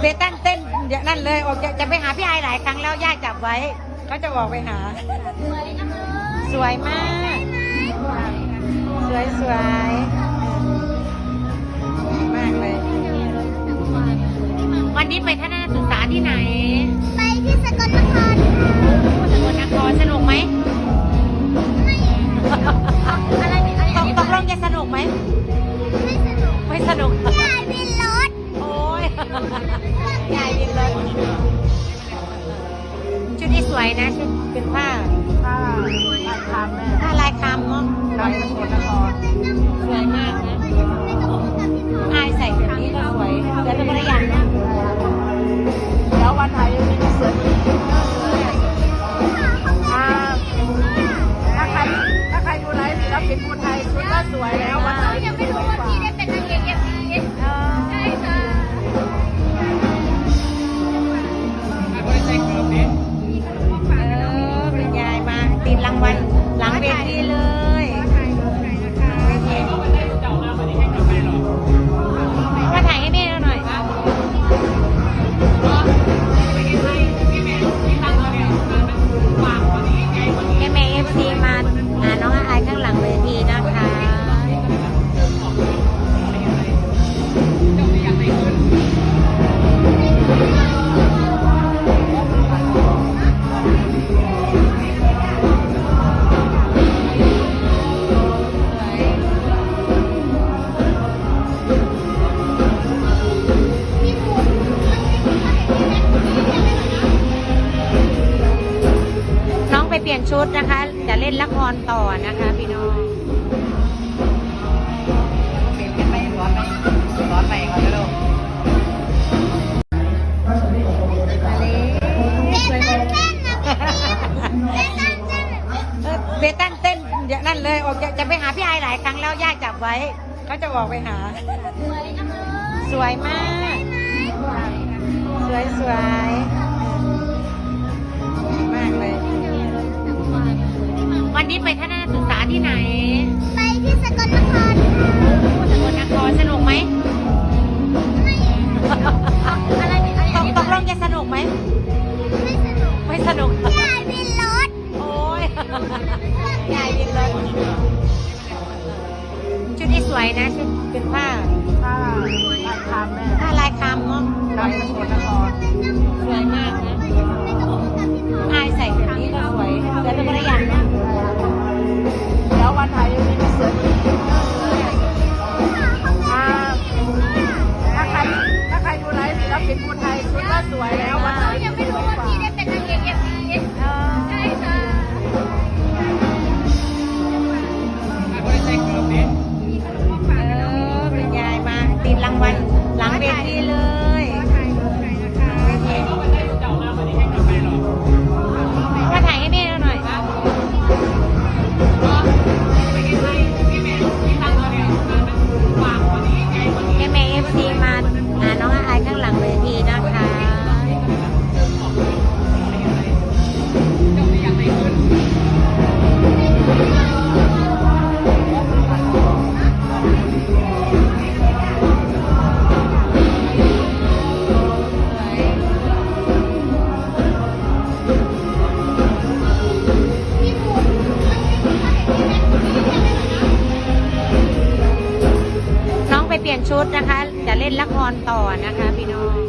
เบตันเต้นอย่างนั้นเลยออกจะจะไปหาพี่ไอหลายครั้งแล้วย่าจับไว้เขาจะออกไปหา สวยมาก สวยสวยมากเลย วันนี้ไปทัศนศึกษาที่ไหน ยยายยินเลยชุดนี้สวยนะชุดเป็นผ้าถ้าลายคำแม่ผ้าลายคำเนาะไปสกลนครสวยมากาติดรางวัล องไปเปลี่ยนชุดนะคะ จะเล่นละครต่อนะคะพี่น้องเปลี่ยนกันไปร้อนไปร้อนไปก่อนนะลูกเออเบตันเต้นอย่างนั้นเลยออกจะจะไปหาพี่ไอหลายครั้งแล้วย่าจับไว้เขาจะออกไปหา สวยมาก สวยสวย วันนี้ไปทัศนศึกษาที่ไหน ไปที่สกลนครสกลนครสนุกไหมอะไรเนี่ยอะไรตกเนี่ยตกลงจะสนุกไหม ไม่สนุกไม่สนุกยายวินรถ โอ้ยยายยินเลยชุดนี้สวยนะชุดเป็นผ้าถ้าลายคำแม่ผ้าลายคำเนาะไปสกลนครสวยมากนะ หลังเวทีเลย เล่นละครต่อนะคะพี่น้อง